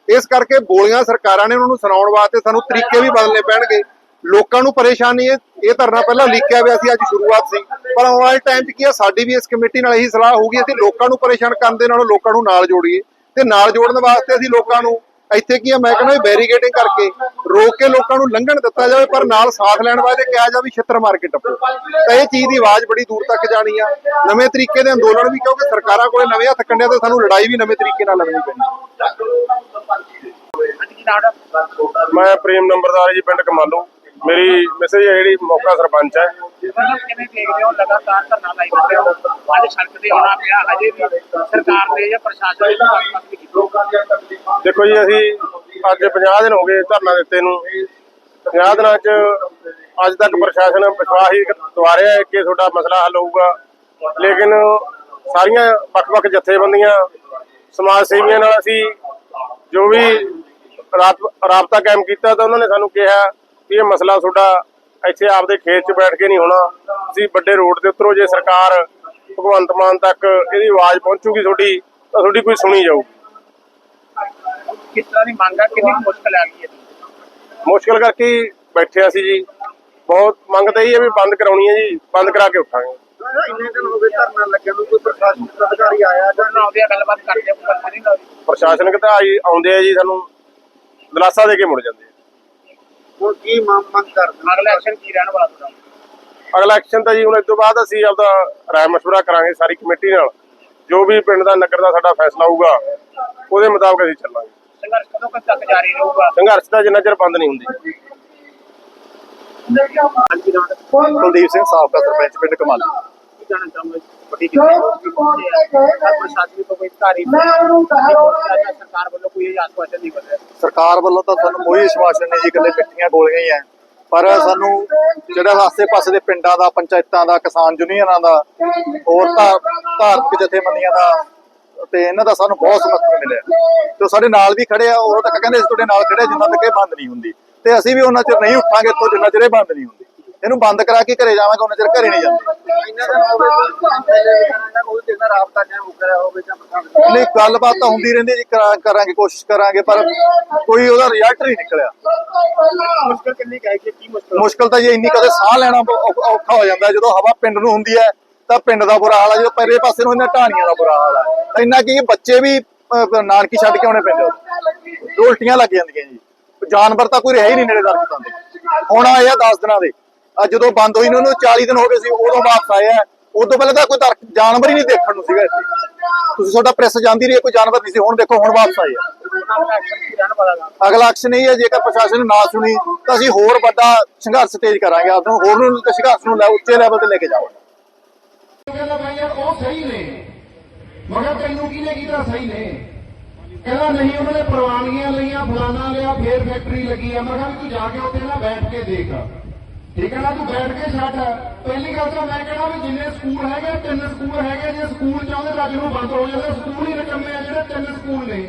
ਇਸ ਕਰਕੇ ਬੋਲੀਆਂ ਸਰਕਾਰਾਂ ਨੇ ਉਹਨਾਂ ਨੂੰ ਸੁਣਾਉਣ ਵਾਸਤੇ ਸਾਨੂੰ ਤਰੀਕੇ ਵੀ ਬਦਲਨੇ ਪੈਣਗੇ। ਲੋਕਾਂ ਨੂੰ ਪਰੇਸ਼ਾਨੀ ਇਹ ਇਹ ਧਰਨਾ ਪਹਿਲਾਂ ਲਿਖਿਆ ਹੋਇਆ ਸੀ, ਅੱਜ ਸ਼ੁਰੂਆਤ ਸੀ। ਪਰ ਆਉਣ ਵਾਲੇ ਟਾਈਮ 'ਚ ਕੀ ਆ, ਸਾਡੀ ਵੀ ਇਸ ਕਮੇਟੀ ਨਾਲ ਇਹੀ ਸਲਾਹ ਹੋਊਗੀ, ਅਸੀਂ ਲੋਕਾਂ ਨੂੰ ਪਰੇਸ਼ਾਨ ਕਰਨ ਦੇ ਨਾਲੋਂ ਲੋਕਾਂ ਨੂੰ ਨਾਲ ਜੋੜੀਏ। ਤੇ ਨਾਲ ਜੋੜਨ ਵਾਸਤੇ ਅਸੀਂ ਲੋਕਾਂ ਨੂੰ ਇੱਥੇ ਕੀ ਆ ਮੈਂ ਕਹਿੰਦਾ ਬੈਰੀਗੇਟਿੰਗ ਕਰਕੇ ਰੋਕ ਕੇ ਲੋਕਾਂ ਨੂੰ ਲੰਘਣ ਦਿੱਤਾ ਜਾਵੇ ਪਰ ਨਾਲ ਸਾਥ ਲੈਣ ਵਾਸਤੇ ਕਿਹਾ ਜਾਵੇ ਛਿੱਤਰ ਮਾਰ ਕੇ ਟੱਪੋ। ਤਾਂ ਇਹ ਚੀਜ਼ ਦੀ ਆਵਾਜ਼ ਬੜੀ ਦੂਰ ਤੱਕ ਜਾਣੀ ਆ। ਨਵੇਂ ਤਰੀਕੇ ਦੇ ਅੰਦੋਲਨ ਵੀ ਕਿਉਂਕਿ ਸਰਕਾਰਾਂ ਕੋਲੇ ਨਵੇਂ ਹੱਥ ਕੰਡਿਆਂ ਤੇ ਸਾਨੂੰ ਲੜਾਈ ਵੀ ਨਵੇਂ ਤਰੀਕੇ ਨਾਲ ਲੜਨੀ ਪੈਣੀ। ਮੈਂ ਪ੍ਰੇਮ ਨੰਬਰਦਾਰ ਜੀ ਪਿੰਡ ਕਮਾਲੂ। ਮੇਰੀ ਮੈਸੇਜ ਹੈ ਜਿਹੜੀ ਮੌਕਾ ਸਰਪੰਚ ਹੈ। ਕਿਵੇਂ ਦੇਖਦੇ ਹੋ ਲਗਾਤਾਰ ਧਰਨਾ ਲਾਈ ਜਾਂਦੇ ਹੋ। ਅੱਜ ਸੜਕ ਤੇ ਆਉਣਾ ਪਿਆ। ਅਜੇ ਵੀ ਸਰਕਾਰ ਨੇ ਜਾਂ ਪ੍ਰਸ਼ਾਸਨ ਕੀਤੀ ਦੇਖੋ ਜੀ ਅਸੀਂ ਅੱਜ 50 ਦਿਨ ਹੋ ਗਏ ਧਰਨਾ ਦਿੱਤੇ ਨੂੰ। 50 ਦਿਨਾਂ 'ਚ ਅੱਜ ਤੱਕ ਪ੍ਰਸ਼ਾਸਨ ਵਿਸ਼ਵਾਸ ਹੀ ਦਵਾ ਰਿਹਾ ਹੈ ਕਿ ਤੁਹਾਡਾ ਮਸਲਾ ਹੱਲ ਹੋਊਗਾ। ਲੇਕਿਨ ਸਾਰੀਆਂ ਵੱਖ-ਵੱਖ ਜਥੇਬੰਦੀਆਂ ਸਮਾਜ ਸੇਵੀਆਂ ਨਾਲ ਅਸੀਂ ਜੋ ਵੀ ਰਾਬਤਾ ਕਾਇਮ ਕੀਤਾ ਤਾਂ ਉਹਨਾਂ ਨੇ ਸਾਨੂੰ ਕਿਹਾ ਕਿ ਇਹ ਮਸਲਾ ਤੁਹਾਡਾ ਇੱਥੇ ਆਪਦੇ ਖੇਤ 'ਚ ਬੈਠ ਕੇ ਨਹੀਂ ਹੋਣਾ। ਤੁਸੀਂ ਵੱਡੇ ਰੋਡ ਤੇ ਉਤਰੋ ਜੇ ਸਰਕਾਰ ਭਗਵੰਤ ਮਾਨ ਤੱਕ ਇਹਦੀ ਆਵਾਜ਼ ਪਹੁੰਚੂਗੀ ਤੁਹਾਡੀ ਤਾਂ ਤੁਹਾਡੀ ਕੋਈ ਸੁਣੀ ਜਾਊਗੀ। ਕਿਸ ਤਰ੍ਹਾਂ ਦੀ ਮੰਗ ਆ? ਕਿੰਨੀ ਕੁ ਮੁਸ਼ਕਲ ਆ ਗਈ ਹੈ? ਮੁਸ਼ਕਲ ਕਰਕੇ ਹੀ ਬੈਠੇ ਅਸੀਂ ਜੀ। ਬਹੁਤ ਮੰਗ ਤਾਂ ਇਹ ਹੈ ਵੀ ਬੰਦ ਕਰਾਉਣੀ ਹੈ ਜੀ। ਬੰਦ ਕਰਾ ਕੇ ਉੱਠਾਂਗੇ। ਇੰਨੇ ਦਿਨ ਹੋ ਗਏ ਧਰਨਾ ਲੱਗਿਆ ਨੂੰ। ਕੋਈ ਪ੍ਰਸ਼ਾਸਨਿਕ ਅਧਿਕਾਰੀ ਆਇਆ ਜਾਂ ਨਾ ਆਉਂਦੇ ਆ ਗੱਲਬਾਤ ਕਰਦੇ ਆ ਕੋਈ ਪਤਾ ਨਹੀਂ ਲੱਗਦੀ ਪ੍ਰਸ਼ਾਸਨਿਕ ਤਾਂ ਆਈ ਆਉਂਦੇ ਆ ਜੀ ਸਾਨੂੰ ਦਿਲਾਸਾ ਦੇ ਕੇ ਮੁੜ ਜਾਂਦੇ ਆ। ਹੁਣ ਕੀ ਮੰਗ ਮੰਗ ਕਰਦੇ? ਅਗਲਾ ਐਕਸ਼ਨ ਕੀ ਰਹਿਣ ਵਾਲਾ ਤੁਹਾਡਾ? ਅਗਲਾ ਐਕਸ਼ਨ ਤਾਂ ਜੀ ਹੁਣ ਇਸ ਤੋਂ ਬਾਅਦ ਅਸੀਂ ਆਪਦਾ ਰਾਏ ਮਸ਼ਵਰਾ ਕਰਾਂਗੇ ਸਾਰੀ ਕਮੇਟੀ ਨਾਲ। ਜੋ ਵੀ ਪਿੰਡ ਦਾ ਨਗਰ ਦਾ ਸਾਡਾ ਫੈਸਲਾ ਹੋਊਗਾ ਉਹਦੇ ਮੁਤਾਬਕ ਅਸੀਂ ਚੱਲਾਂਗੇ। ਸੰਘਰਸ਼ ਕਦੋਂ ਕੁ ਤੱਕ ਜਾਰੀ ਰਹੂਗਾ? ਸੰਘਰਸ਼ ਦਾ ਜਿੰਨਾ ਚਿਰ ਬੰਦ ਨਹੀਂ ਹੁੰਦੀ। ਕੁਲਦੀਪ ਸਿੰਘ ਸਾਬਕਾ ਸਰਪੰਚ ਪਿੰਡ ਕਮਾਲ। ਸਰਕਾਰ ਵੱਲੋਂ ਕੋਈ ਇਹ ਆਸ਼ਵਾਸਨ ਨਹੀਂ। ਮਿਲ ਰਿਹਾ ਸਰਕਾਰ ਵੱਲੋਂ ਤਾਂ ਸਾਨੂੰ ਕੋਈ ਵਿਸ਼ਵਾਸ ਨਹੀਂ ਜੀ ਇਕੱਲੇ ਮਿੱਟੀਆਂ ਗੋਲੀਆਂ ਹੀ ਐ ਪਰ ਸਾਨੂੰ ਜਿਹੜਾ ਆਸੇ-ਪਾਸੇ ਦੇ ਪਿੰਡਾਂ ਦਾ ਪੰਚਾਇਤਾਂ ਦਾ ਕਿਸਾਨ ਯੂਨੀਅਨਾਂ ਦਾ ਹੋਰ ਧਾ- ਧਾਰਮਿਕ ਜਥੇਬੰਦੀਆਂ ਦਾ ਤੇ ਇਹਨਾਂ ਦਾ ਸਾਨੂੰ ਬਹੁਤ ਸਮਰਥਨ ਮਿਲਿਆ। ਤੇ ਸਾਡੇ ਨਾਲ ਵੀ ਖੜੇ ਆ ਉਹ ਤੱਕ ਕਹਿੰਦੇ ਅਸੀਂ ਤੁਹਾਡੇ ਨਾਲ ਖੜੇ ਜਿੰਨਾ ਤੱਕ ਇਹ ਬੰਦ ਨਹੀਂ ਹੁੰਦੀ। ਤੇ ਅਸੀਂ ਵੀ ਉਹਨਾਂ ਚਿਰ ਨਹੀਂ ਉੱਠਾਂਗੇ ਇੱਥੋਂ ਜਿੰਨਾ ਚਿਰ ਇਹ ਬੰਦ ਨਹੀਂ ਹੁੰਦੀ। ਇਹਨੂੰ ਬੰਦ ਕਰਾ ਕੇ ਘਰੇ ਜਾਵਾਂਗੇ ਉਹਨਾਂ ਚਿਰ ਘਰੇ ਨਹੀਂ ਜਾਂਦੇ। ਨਹੀਂ ਗੱਲਬਾਤ ਤਾਂ ਹੁੰਦੀ ਰਹਿੰਦੀ ਜੀ ਕਰਾ- ਕਰਾਂਗੇ ਕੋਸ਼ਿਸ਼ ਕਰਾਂਗੇ ਪਰ ਕੋਈ ਉਹਦਾ ਰਿਜ਼ਲਟ ਨਹੀਂ ਨਿਕਲਿਆ। ਮੁਸ਼ਕਲ ਕਿੰਨੀ ਕੁ ਹੈ? ਕਿ ਕੀ ਮੁਸ਼ਕਲ? ਮੁਸ਼ਕਲ ਤਾਂ ਜੇ ਇੰਨੀ ਕਦੇ ਸਾਹ ਲੈਣਾ ਔਖਾ ਹੋ ਜਾਂਦਾ। ਜਦੋਂ ਹਵਾ ਪਿੰਡ ਨੂੰ ਹੁੰਦੀ ਹੈ ਤਾਂ ਪਿੰਡ ਦਾ ਬੁਰਾ ਹਾਲ ਆ, ਜਦੋਂ ਪਰੇ ਪਾਸੇ ਨੂੰ ਇਹਨਾਂ ਢਾਣੀਆਂ ਦਾ ਬੁਰਾ ਹਾਲ ਆ। ਇੰਨਾ ਕੀ ਬੱਚੇ ਵੀ ਨਾਨਕੀ ਛੱਡ ਕੇ ਆਉਣੇ ਪੈਂਦੇ ਉਲਟੀਆਂ ਲੱਗ ਜਾਂਦੀਆਂ ਜੀ। ਜਾਨਵਰ ਤਾਂ ਕੋਈ ਰਿਹਾ ਹੀ ਨਹੀਂ ਨੇੜੇ ਦਰਖਤਾਂ ਦੇ ਹੁਣ ਆਏ ਆ 10 ਦਿਨਾਂ ਦੇ। ਅੱਜ ਜਦੋਂ ਬੰਦ ਹੋਈ ਨੂੰ 40 ਦਿਨ ਹੋ ਗਏ ਸੀ, ਉਦੋਂ ਵਾਪਸ ਆਏ ਆ। ਉਦੋਂ ਪਹਿਲਾਂ ਤਾਂ ਕੋਈ ਦਰਖਤ ਜਾਨਵਰ ਹੀ ਨਹੀਂ ਦੇਖਣ ਨੂੰ ਸੀਗਾ। ਇੱਥੇ ਤੁਸੀਂ ਤੁਹਾਡਾ ਪ੍ਰੈਸ ਜਾਂਦੀ ਰਹੀ, ਕੋਈ ਜਾਨਵਰ ਨਹੀਂ ਸੀ। ਹੁਣ ਦੇਖੋ, ਹੁਣ ਵਾਪਸ ਆਏ ਆ। ਅਗਲਾ ਐਕਸ਼ਨ ਇਹ ਹੈ, ਜੇਕਰ ਪ੍ਰਸ਼ਾਸਨ ਨਾ ਸੁਣੀ, ਤਾਂ ਅਸੀਂ ਹੋਰ ਵੱਡਾ ਸੰਘਰਸ਼ ਤੇਜ਼ ਕਰਾਂਗੇ। ਆਪ ਨੂੰ ਹੋਰ ਨੂੰ ਸੰਘਰਸ਼ ਨੂੰ ਲੈ, ਉੱਚੇ ਲੈਵਲ ਤੇ ਲੈ ਕੇ ਜਾਵਾਂਗੇ ਕਹਿੰਦਾ ਭਾਈ ਯਾਰ, ਉਹ ਸਹੀ ਨੇ। ਮਗਰ ਤੈਨੂੰ ਕਿਹਨੇ ਕੀਤਾ ਸਹੀ ਨੇ? ਕਹਿੰਦਾ, ਨਹੀਂ, ਉਹਨਾਂ ਨੇ ਪ੍ਰਵਾਨਗੀਆਂ ਲਈਆਂ ਫਲਾਣਾ ਲਿਆ, ਫੇਰ ਫੈਕਟਰੀ ਲੱਗੀ ਆ। ਮੈਂ ਕਿਹਾ ਤੂੰ ਜਾ ਕੇ ਉੱਥੇ ਨਾ ਬੈਠ ਕੇ ਦੇਖ। ਠੀਕ ਹੈ ਨਾ, ਤੂੰ ਬੈਠ ਕੇ ਛੱਡ। ਪਹਿਲੀ ਗੱਲ ਤਾਂ ਮੈਂ ਕਹਿੰਦਾ ਵੀ ਜਿੰਨੇ ਸਕੂਲ ਹੈਗੇ, ਤਿੰਨ ਸਕੂਲ ਹੈਗੇ ਜੇ ਸਕੂਲ ਚਾਹੁੰਦੇ ਤਾਂ ਅੱਜ ਨੂੰ ਬੰਦ ਹੋ ਜਾਂਦੇ। ਸਕੂਲ ਹੀ ਰਕਮੇ ਆ ਜਿਹੜੇ ਤਿੰਨ ਸਕੂਲ ਨੇ।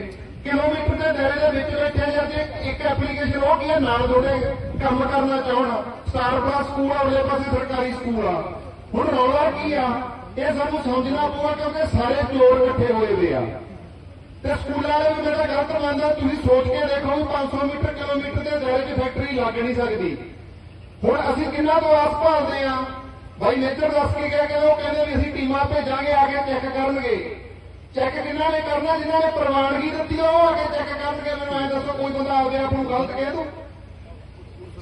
ਕਿਲੋਮੀਟਰ ਦੇ ਦਾਇਰੇ ਦੇ ਵਿੱਚ ਬੈਠੇ ਜਾਂ ਜੇ ਇੱਕ ਐਪਲੀਕੇਸ਼ਨ ਉਹ ਕੀ ਹੈ, ਨਾਲ ਜੋੜੇ ਕੰਮ ਕਰਨਾ ਚਾਹਣ। ਸਟਾਰ ਪਲੱਸ ਸਕੂਲ ਆ ਉਹਦੇ ਪਾਸੇ ਸਰਕਾਰੀ ਸਕੂਲ ਆ। ਹੁਣ ਰੌਲਾ ਕੀ ਆ? ਇਹ ਸਾਨੂੰ ਸਮਝਣਾ ਪਊਗਾ ਕਿਉਂਕਿ ਸਾਰੇ ਚੋਰ ਇਕੱਠੇ ਹੋਏ ਵੇ ਆ। ਤੇ ਸਕੂਲਾਂ ਵਾਲੇ ਵੀ ਮੇਰਾ ਗਲਤ ਮੰਨਦਾ, ਤੁਸੀਂ ਸੋਚ ਕੇ ਦੇਖੋ ਵੀ 500 ਮੀਟਰ, ਕਿਲੋਮੀਟਰ ਦੇ ਦਾਇਰੇ 'ਚ ਫੈਕਟਰੀ ਲੱਗ ਨਹੀਂ ਸਕਦੀ। ਹੁਣ ਅਸੀਂ ਕਿੰਨਾ ਤੋਂ ਆਸ ਭਾਲਦੇ ਆ? ਭਾਈ ਨੇਚਰ ਦੱਸ ਕੇ ਗਿਆ ਕਿ ਉਹ ਕਹਿੰਦੇ ਵੀ ਅਸੀਂ ਟੀਮਾਂ ਭੇਜਾਂਗੇ ਆ ਕੇ ਚੈੱਕ ਕਰਨਗੇ। ਚੈੱਕ ਕਿੰਨਾ ਨੇ ਕਰਨਾ, ਜਿਨ੍ਹਾਂ ਨੇ ਪ੍ਰਵਾਨਗੀ ਦਿੱਤੀ ਆ ਉਹ ਆ ਕੇ ਚੈੱਕ ਕਰਨਗੇ। ਮੈਨੂੰ ਐਂ ਦੱਸੋ, ਕੋਈ ਬੰਦਾ ਆਪਦੇ ਆਪ ਨੂੰ ਗਲਤ ਕਹਿ ਦੂ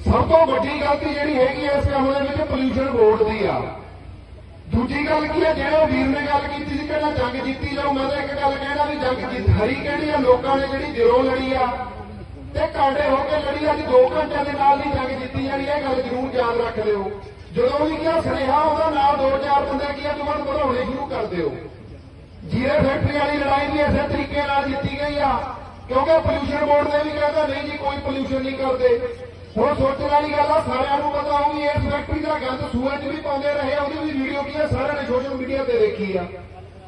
ਸਭ ਤੋਂ ਵੱਡੀ ਗਲਤੀ ਜਿਹੜੀ ਹੈਗੀ ਐ ਇਸ ਕੰਮ ਦੇ ਵਿੱਚ ਪੋਲੂਸ਼ਨ ਬੋਰਡ ਦੀ ਆ। ਦੂਜੀ ਗੱਲ ਕੀ ਹੈ? ਜਿਹੜੇ ਵੀਰ ਨੇ ਗੱਲ ਕੀਤੀ ਸੀ, ਕਹਿੰਦਾ ਜੰਗ ਜਿੱਤੀ ਜਾਓ। ਮੈਂ ਤਾਂ ਇੱਕ ਗੱਲ ਕਹਿਣਾ ਵੀ ਜੰਗ ਜਿੱਤ, ਹਰੀ ਕਹਿਣੀ ਆ, ਲੋਕਾਂ ਨੇ ਜਿਹੜੀ ਦਿਲੋਂ ਲੜੀ ਆ, ਤੇ ਕਾਂਡੇ ਹੋ ਕੇ ਲੜੀ, ਅੱਜ 2 ਘੰਟਿਆਂ ਦੇ ਨਾਲ ਨਹੀਂ ਜੰਗ ਜਿੱਤੀ ਜਾਣੀ, ਇਹ ਗੱਲ ਜ਼ਰੂਰ ਯਾਦ ਰੱਖ ਲਿਓ। ਜਦੋਂ ਵੀ ਕਿਹਾ ਸੁਨੇਹਾ ਉਹਦਾ ਨਾਲ ਦੋ ਚਾਰ ਬੰਦੇ ਕੀ ਆ ਤੁਮਨ ਵਧਾਉਣੇ ਸ਼ੁਰੂ ਕਰ ਦਿਓ। ਜੀਰੇ ਫੈਕਟਰੀ ਵਾਲੀ ਲੜਾਈ ਵੀ ਇਸੇ ਤਰੀਕੇ ਨਾਲ ਜਿੱਤੀ ਗਈ ਆ, ਕਿਉਂਕਿ ਪੋਲੂਸ਼ਨ ਬੋਰਡ ਨੇ ਵੀ ਕਹਿੰਦਾ ਨਹੀਂ ਜੀ, ਕੋਈ ਪੋਲੂਸ਼ਨ ਨਹੀਂ ਕਰਦੇ। ਹੁਣ ਸੋਚਣ ਵਾਲੀ ਗੱਲ ਆ, ਸਾਰਿਆਂ ਨੂੰ ਪਤਾ ਹੋਊਗੀ ਇਸ ਫੈਕਟਰੀ ਦਾ ਗੰਦ ਸੂਏ 'ਚ ਵੀ ਪਾਉਂਦੇ ਰਹੇ ਉਹਦੀ ਵੀ ਵੀਡੀਓ ਕੀ ਆ, ਸਾਰਿਆਂ ਨੇ ਸੋਸ਼ਲ ਮੀਡੀਆ ਤੇ ਦੇਖੀ ਆ।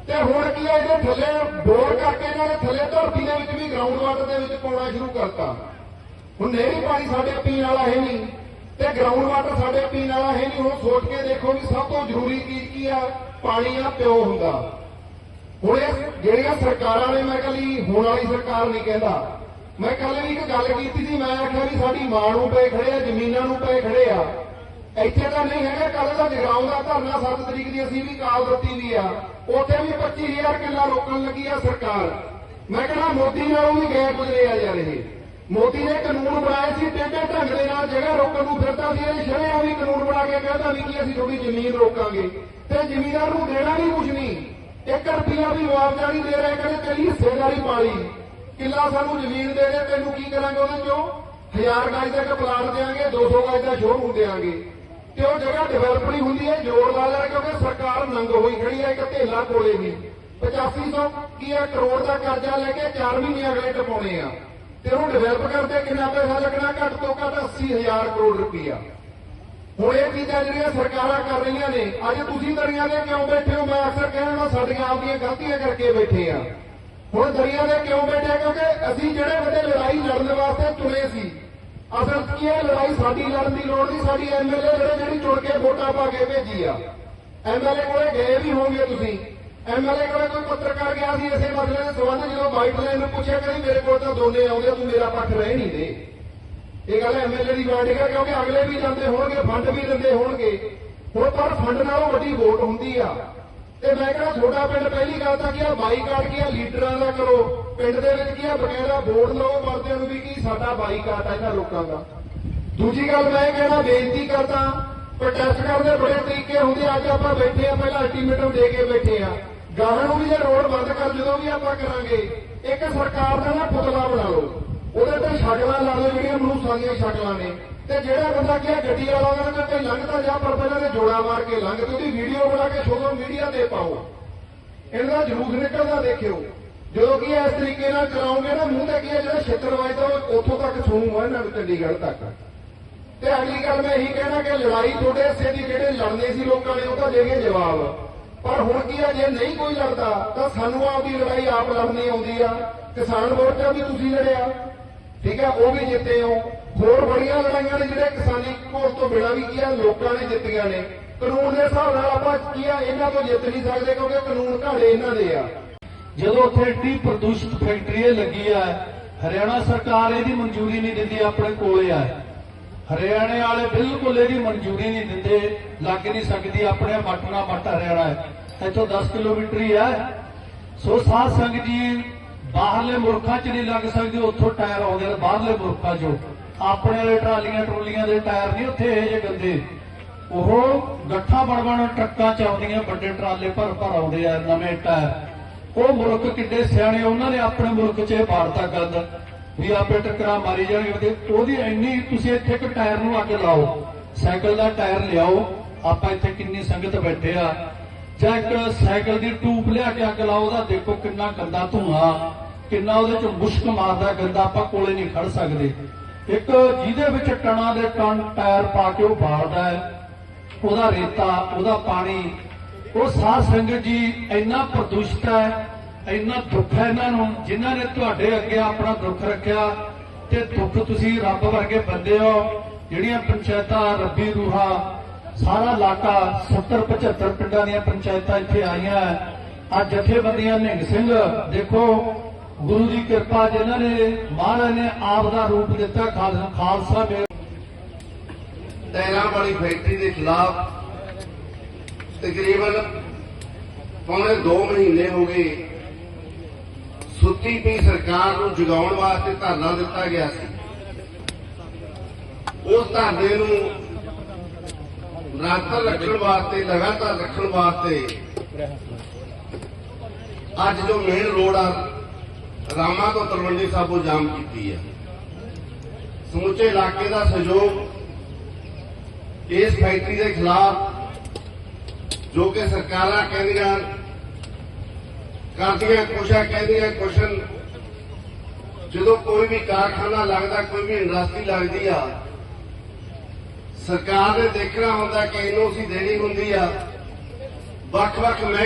ਤੇ ਹੁਣ ਕੀ ਆ, ਇਹਦੇ ਥੱਲੇ ਬੋਰ ਕਰਕੇ ਇਹਨਾਂ ਨੇ ਥੱਲੇ ਧਰਤੀ ਦੇ ਵਿੱਚ ਵੀ ਗਰਾਊਂਡ ਵਾਟਰ ਦੇ ਵਿੱਚ ਪਾਉਣਾ ਸ਼ੁਰੂ ਕਰਤਾ। ਹੁਣ ਨਹਿਰੀ ਪਾਣੀ ਸਾਡੇ ਪੀਣ ਵਾਲਾ ਹੈ ਨਹੀਂ, ਤੇ ਗਰਾਊਂਡ ਵਾਟਰ ਸਾਡੇ ਪੀਣ ਵਾਲਾ ਹੈ ਨਹੀਂ, ਹੁਣ ਸੋਚ ਕੇ ਦੇਖੋ ਵੀ ਸਭ ਤੋਂ ਜ਼ਰੂਰੀ ਚੀਜ਼ ਕੀ ਆ, ਪਾਣੀ ਆ, ਪਿਓ ਹੁੰਦਾ। ਹੁਣ ਇਹ ਜਿਹੜੀਆਂ ਸਰਕਾਰਾਂ ਨੇ ਮੈਂ ਕੱਲੀ ਹੁਣ ਵਾਲੀ ਸਰਕਾਰ ਨਹੀਂ ਕਹਿੰਦਾ। ਮੈਂ ਕੱਲ ਵੀ ਇੱਕ ਗੱਲ ਕੀਤੀ ਸੀ, ਮੈਂ ਆਖਿਆ ਵੀ ਸਾਡੀ ਮਾਂ ਨੂੰ ਪਏ ਖੜੇ ਆ, ਜ਼ਮੀਨਾਂ ਨੂੰ ਪਏ ਖੜੇ ਆ। ਇੱਥੇ ਤਾਂ ਨਹੀਂ ਹੈਗਾ ਕੱਲ ਦਾ ਜਗਰਾਉਂ ਦਾ ਧਰਨਾ 7 ਤਰੀਕ ਦੀ ਅਸੀਂ ਵੀ ਕਾਲ ਦਿੱਤੀ ਵੀ ਆ। ਉੱਥੇ ਵੀ 25000 ਕਿੱਲਾ ਰੋਕਣ ਲੱਗੀ ਆ ਸਰਕਾਰ। ਮੈਂ ਕਹਿੰਦਾ ਮੋਦੀ ਨਾਲੋਂ ਵੀ ਗਏ ਗੁਜ਼ਰੇ ਆ ਯਾਰ ਇਹ। ਮੋਦੀ ਨੇ ਕਾਨੂੰਨ ਬਣਾਏ ਸੀ, ਟੇਢੇ ਢੰਗ ਦੇ ਨਾਲ ਜਗ੍ਹਾ ਰੋਕਣ ਨੂੰ ਫਿਰਦਾ ਸੀ ਇਹ ਸ਼ਰਿਆਂ ਵੀ ਕਾਨੂੰਨ ਬਣਾ ਕੇ ਕਹਿੰਦਾ ਵੀ ਕਿ ਅਸੀਂ ਤੁਹਾਡੀ ਜ਼ਮੀਨ ਰੋਕਾਂਗੇ। ਤੇ ਜ਼ਮੀਨਾਂ ਨੂੰ ਦੇਣਾ ਨਹੀਂ ਕੁਝ ਨਹੀਂ। 1 ਰੁਪਿਆ ਵੀ ਮੁਆਵਜ਼ਾ ਨਹੀਂ ਦੇ ਰਿਹਾ, ਕਹਿੰਦੇ ਤੇਰੀ ਹਿੱਸੇਦਾਰੀ ਪਾਲੀ। ਕਿੱਲਾ ਸਾਨੂੰ ਜ਼ਮੀਨ ਦੇ ਦੇ ਤੈਨੂੰ ਕੀ ਕਰਾਂਗੇ ਉਹਦੇ ਚੋਂ? 1000 ਗਜ ਦਾ ਇੱਕ ਪਲਾਟ ਦੇਾਂਗੇ 200 ਗਜ ਦਾ ਸ਼ੋਰੂਮ ਦੇਾਂਗੇ ਤੇ ਉਹ ਜਗ੍ਹਾ ਡਿਵੈਲਪ ਨਹੀਂ ਹੁੰਦੀ ਹੈ ਜੋਰ ਲਾ ਲੈ ਕਿਉਂਕਿ ਸਰਕਾਰ ਨੰਗ ਹੋਈ ਖੜੀ ਹੈ ਇੱਕ ਢੇਲਾ ਕੋਲੇ ਵੀ। 8500 ਕੀ ਹੈ ਕਰੋੜ ਦਾ ਕਰਜ਼ਾ ਲੈ ਕੇ 4 ਮਹੀਨੇ ਅਗਲੇ ਟਪਾਉਣੇ ਆ। ਤੇ ਉਹਨੂੰ ਡਿਵੈਲਪ ਕਰਦੇ ਕਿੰਨਾ ਪੈਸਾ ਲੱਗਣਾ? ਘੱਟ ਤੋਂ ਘੱਟ 80000 ਕਰੋੜ ਰੁਪਈਆ। ਹੁਣ ਇਹ ਚੀਜ਼ਾਂ ਜਿਹੜੀਆਂ ਸਰਕਾਰਾਂ ਕਰ ਰਹੀਆਂ ਨੇ, ਅੱਜ ਤੁਸੀਂ ਦਰਿਆ ਦੇ ਕਿਉਂ ਬੈਠੇ ਹੋ? ਮੈਂ ਅਕਸਰ ਕਹਿਣਾ ਸਾਡੀਆਂ ਆਪਦੀਆਂ ਗਲਤੀਆਂ ਕਰਕੇ ਬੈਠੇ ਆ। ਹੁਣ ਦਰਿਆ ਦੇ ਕਿਉਂ ਬੈਠੇ ਕਿਉਂਕਿ ਅਸੀਂ ਜਿਹੜੇ ਵੱਡੇ ਲੜਾਈ ਲੜਨ ਵਾਸਤੇ ਚੁਣੇ ਸੀ ਅਸਲ ਕੀ ਹੈ ਲੜਾਈ ਸਾਡੀ ਲੜਨ ਦੀ ਲੋੜ ਨਹੀਂ ਸਾਡੀ ਐਮਐਲਏ ਜਿਹੜੇ ਜਿਹੜੀ ਚੁਣ ਕੇ ਵੋਟਾਂ ਪਾ ਕੇ ਭੇਜੀ ਆ। ਐਮਐਲਏ ਕੋਲੇ ਗਏ ਵੀ ਹੋਣਗੇ ਤੁਸੀਂ। ਐਮਐਲਏ ਕੋਲੇ ਕੋਈ ਪੱਤਰਕਾਰ ਗਿਆ ਸੀ ਇਸੇ ਮਸਲੇ ਦੇ ਸੰਬੰਧ ਜਦੋਂ ਵਾਈਟ ਲਾਈਨ ਨੂੰ ਪੁੱਛਿਆ ਕਹਿੰਦੀ ਮੇਰੇ ਕੋਲ ਤਾਂ ਦੋਨੇ ਆਉਂਦੇ ਆ, ਤੂੰ ਮੇਰਾ ਪੱਖ ਰਹਿ ਨਹੀਂ ਦੇ। ਇਹ ਗੱਲ ਐਮਐਲਏ ਦੀ ਵਾਂਡ ਹੈ ਕਿਉਂਕਿ ਅਗਲੇ ਵੀ ਜਾਂਦੇ ਹੋਣਗੇ ਫੰਡ ਵੀ ਦਿੰਦੇ ਹੋਣਗੇ। ਹੁਣ ਪਰ ਫੰਡ ਨਾਲੋਂ ਵੱਡੀ ਵੋਟ ਹੁੰਦੀ ਆ। ਤੇ ਮੈਂ ਕਹਿੰਦਾ ਛੋਟਾ ਪਿੰਡ ਪਹਿਲੀ ਗੱਲ ਤਾਂ ਕੀ ਆ? ਬਾਈਕਾਟ ਕੀ ਆ? ਲੀਡਰਾਂ ਦਾ ਕਰੋ। ਪਿੰਡ ਦੇ ਵਿੱਚ ਕੀ ਆ? ਬਕਾਇਦਾ ਬੋਰਡ ਲਓ ਮਰਦਿਆਂ ਨੂੰ ਵੀ ਕੀ? ਸਾਡਾ ਬਾਈਕਾਟ ਆ ਇਹਨਾਂ ਲੋਕਾਂ ਦਾ। ਦੂਜੀ ਗੱਲ ਮੈਂ ਕਹਿਣਾ, ਬੇਨਤੀ ਕਰਦਾ, ਪ੍ਰੋਟੈਸਟ ਕਰਨ ਦੇ ਬੜੇ ਤਰੀਕੇ ਹੁੰਦੇ ਅੱਜ ਆਪਾਂ ਬੈਠੇ ਆ, ਪਹਿਲਾਂ ਅਲਟੀਮੇਟਮ ਦੇ ਕੇ ਬੈਠੇ ਆ। ਗਾਹਾਂ ਨੂੰ ਵੀ ਜੇ ਰੋਡ ਬੰਦ ਕਰ, ਜਦੋਂ ਵੀ ਆਪਾਂ ਕਰਾਂਗੇ, ਇੱਕ ਸਰਕਾਰ ਦਾ ਨਾ ਪੁਤਲਾ ਬਣਾ ਲਓ। ਉਹਦੇ ਤੇ ਸ਼ਕਲਾਂ ਲਾ ਲਓ, ਜਿਹੜੀਆਂ ਮਨੂਸਾਂ ਦੀਆਂ ਸ਼ਕਲਾਂ ਨੇ। ਤੇ ਜਿਹੜਾ ਬੰਦਾ ਕਿਹਾ ਗੱਡੀ ਵਾਲਾ ਉਹਨਾਂ ਨੇ ਲੰਘਦਾ ਜਾ, ਪਰ ਪਹਿਲਾਂ ਤੇ ਜੋੜਾ ਮਾਰ ਕੇ ਲੰਘ ਤੇ ਉਹਦੀ ਵੀਡੀਓ ਬਣਾ ਕੇ ਸੋਸ਼ਲ ਮੀਡੀਆ ਤੇ ਪਾਓ। ਇਹਨਾਂ ਜਲੂਸ ਨਿਕਲਦਾ ਦੇਖਿਓ। ਜਦੋਂ ਕੀ ਇਸ ਤਰੀਕੇ ਨਾਲ ਚਲਾਉਂਗੇ ਨਾ, ਮੂੰਹ ਤੇ ਕੀ ਜਿਹੜਾ ਛਿੱਤਰ ਵੱਜਦਾ, ਉਹ ਉੱਥੋਂ ਤੱਕ ਸੁਣੂਗਾ ਇਹਨਾਂ ਨੂੰ ਚੰਡੀਗੜ੍ਹ ਤੱਕ। ਤੇ ਅਗਲੀ ਗੱਲ ਮੈਂ ਇਹੀ ਕਹਿਣਾ ਕਿ ਲੜਾਈ ਤੁਹਾਡੇ ਹਿੱਸੇ ਦੀ ਜਿਹੜੇ ਲੜਨੇ ਸੀ ਲੋਕਾਂ ਨੇ, ਉਹ ਤਾਂ ਦੇ ਗਏ ਜਵਾਬ। ਪਰ ਹੁਣ ਕੀ ਆ, ਜੇ ਨਹੀਂ ਕੋਈ ਲੜਦਾ, ਤਾਂ ਸਾਨੂੰ ਆਪਦੀ ਲੜਾਈ ਆਪ ਲੜਨੀ ਆਉਂਦੀ ਆ। ਕਿਸਾਨ ਮੋਰਚਾ ਵੀ ਤੁਸੀਂ ਲੜਿਆ। ਠੀਕ ਹੈ, ਉਹ ਵੀ ਜਿੱਤੇ ਹੋ। ਹੋਰ ਬੜੀਆਂ ਲੜਾਈਆਂ ਨੇ ਜਿਹੜੇ ਕਿਸਾਨੀ ਕੋਲ ਤੋਂ ਬਿਨਾਂ ਵੀ ਕੀ ਆ ਲੋਕਾਂ ਨੇ ਜਿੱਤੀਆਂ ਨੇ। ਕਾਨੂੰਨ ਦੇ ਹਿਸਾਬ ਨਾਲ ਆਪਾਂ ਕੀ ਆ ਇਹਨਾਂ ਤੋਂ ਜਿੱਤ ਨਹੀਂ ਸਕਦੇ ਕਿਉਂਕਿ ਕਾਨੂੰਨ ਘਾੜੇ ਇਹਨਾਂ ਦੇ ਆ। ਜਦੋਂ ਉੱਥੇ ਏਡੀ ਪ੍ਰਦੂਸ਼ਿਤ ਫੈਕਟਰੀ ਲੱਗੀ ਆ, ਹਰਿਆਣਾ ਸਰਕਾਰ ਇਹਦੀ ਮਨਜ਼ੂਰੀ ਨਹੀਂ ਦਿੰਦੀ, ਆਪਣੇ ਕੋਲੇ ਆ। ਹਰਿਆਣੇ ਵਾਲੇ ਬਿਲਕੁਲ ਇਹਦੀ ਮਨਜ਼ੂਰੀ ਨਹੀਂ ਦਿੰਦੇ, ਲੱਗ ਨਹੀਂ ਸਕਦੀ, ਆਪਣੇ ਮੱਟ ਨਾਲ ਮੱਟ ਹਰਿਆਣਾ ਇੱਥੋਂ 10 ਕਿਲੋਮੀਟਰ ਹੀ ਹੈ ਸੋ ਸਾਧ ਸੰਗਤ ਜੀ ਬਾਹਰਲੇ ਮੁਲਕਾਂ 'ਚ ਨਹੀਂ ਲੱਗ ਸਕਦੇ, ਉੱਥੋਂ ਟਾਇਰ ਆਉਂਦੇ ਨੇ ਬਾਹਰਲੇ ਮੁਲਕਾਂ 'ਚੋਂ। ਆਪਣੇ ਵਾਲੇ ਟਰਾਲੀਆਂ, ਟਰੋਲੀਆਂ ਦੇ ਟਾਇਰ ਨਹੀਂ ਉੱਥੇ ਇਹ ਜਿਹੇ ਗੰਦੇ। ਉਹ ਗੱਠਾ ਬਣ ਬਣ ਟਰੱਕਾਂ 'ਚ ਆਉਂਦੀਆਂ, ਵੱਡੇ ਟਰਾਲੇ ਭਰ ਭਰ ਆਉਂਦੇ ਆ, ਨਵੇਂ ਟਾਇਰ। ਉਹ ਮੁਲਕ ਕਿੱਡੇ ਸਿਆਣੇ, ਉਹਨਾਂ ਨੇ ਆਪਣੇ ਮੁਲਕ 'ਚ ਇਹ ਵਾਰਤਾ ਗੱਲ ਵੀ ਆਪੇ ਟੱਕਰਾਂ ਮਾਰੀ ਜਾਣਗੇ, ਉਹਦੀ ਇੰਨੀ ਤੁਸੀਂ ਇੱਥੇ ਇੱਕ ਟਾਇਰ ਨੂੰ ਅੱਗ ਲਾਓ, ਸਾਈਕਲ ਦਾ ਟਾਇਰ ਲਿਆਓ, ਆਪਾਂ ਇੱਥੇ ਕਿੰਨੀ ਸੰਗਤ ਬੈਠੇ ਆ। ਜਾਂ ਇੱਕ ਸਾਈਕਲ ਦੀ ਟੂਪ ਲਿਆ ਕੇ ਅੱਗ ਲਾਓ, ਉਹਦਾ ਦੇਖੋ ਕਿੰਨਾ ਗੰਦਾ ਧੂਆਂ। ਕਿੰਨਾ ਉਹਦੇ ਚ ਮੁਸ਼ਕ ਮਾਰਦਾ ਗੰਦਾ ਆਪਾਂ ਕੋਲੇ ਨਹੀਂ ਖੜ ਸਕਦੇ। ਇੱਕ ਜਿਹਦੇ ਵਿੱਚ ਟਣਾ ਦੇ ਟਨ ਟਾਇਰ ਪਾ ਕੇ ਉਹ ਬਾਲਦਾ ਹੈ, ਉਹਦਾ ਰੇਤਾ, ਉਹਦਾ ਪਾਣੀ, ਉਹ ਸਾਧ ਸੰਗਤ ਜੀ ਇੰਨਾ ਪ੍ਰਦੂਸ਼ਿਤ ਹੈ, ਇੰਨਾ ਦੁੱਖ ਹੈ ਇਹਨਾਂ ਨੂੰ, ਜਿਨ੍ਹਾਂ ਨੇ ਤੁਹਾਡੇ ਅੱਗੇ ਆਪਣਾ ਦੁੱਖ ਰੱਖਿਆ ਤੇ ਦੁੱਖ ਤੁਸੀਂ ਰੱਬ ਵਰਗੇ ਬੰਦੇ ਹੋ, ਜਿਹੜੀਆਂ ਪੰਚਾਇਤਾਂ ਰੱਬੀ ਰੂਹਾ, ਸਾਰਾ ਇਲਾਕਾ 70 75 ਪਿੰਡਾਂ ਦੀਆਂ ਪੰਚਾਇਤਾਂ ਇੱਥੇ ਆਈਆਂ ਅੱਜ ਜਥੇਬੰਦੀਆਂ ਨਿੰਗ ਸਿੰਘ, ਦੇਖੋ ਗੁਰੂ ਦੀ ਕਿਰਪਾ ਜਿਨ੍ਹਾਂ ਨੇ ਮਹਾਰਾਜ ਨੇ ਆਪ ਦਾ ਰੂਪ ਦਿੱਤਾ, ਖਾਲਸਾ ਖਾਲਸਾ ਮੇਰਾ। ਟਾਇਰਾਂ ਵਾਲੀ ਫੈਕਟਰੀ ਦੇ ਖਿਲਾਫ ਤਕਰੀਬਨ ਪੌਣੇ 2 ਮਹੀਨੇ ਹੋ ਗਏ ਸੁੱਤੀ ਪਈ ਸਰਕਾਰ ਨੂੰ ਜਗਾਉਣ ਵਾਸਤੇ ਧਰਨਾ ਦਿੱਤਾ ਗਿਆ ਸੀ। ਉਸ ਧਰਨੇ ਨੂੰ ਨਿਰੰਤਰ ਰੱਖਣ ਵਾਸਤੇ, ਲਗਾਤਾਰ ਰੱਖਣ ਵਾਸਤੇ ਅੱਜ ਜੋ ਮੇਨ ਰੋਡ ਆ ਰਾਮਾ ਤੋਂ ਤਲਵੰਡੀ ਸਾਬੋ ਜਾਮ ਕੀਤੀ ਹੈ ਸਮੁੱਚੇ ਇਲਾਕੇ ਦਾ ਸਹਿਯੋਗ ਇਸ ਫੈਕਟਰੀ ਦੇ ਖਿਲਾਫ ਜੋ ਕਿ ਸਰਕਾਰਾਂ ਕਹਿੰਦੀਆਂ, ਕਰਦੀਆਂ ਕੋਸ਼ਾ ਕਹਿੰਦੀਆਂ ਕੁਸ਼ਨ ਜਦੋਂ ਕੋਈ ਵੀ ਕਾਰਖਾਨਾ ਲੱਗਦਾ, ਕੋਈ ਵੀ ਇੰਡਸਟਰੀ ਲੱਗਦੀ ਆ, ਸਰਕਾਰ ਨੇ ਦੇਖਣਾ ਹੁੰਦਾ ਕਿ ਇਹਨੂੰ ਅਸੀਂ ਦੇਣੀ ਹੁੰਦੀ ਆ। ਵੱਖ-ਵੱਖ ਮਹਿਕਮੇ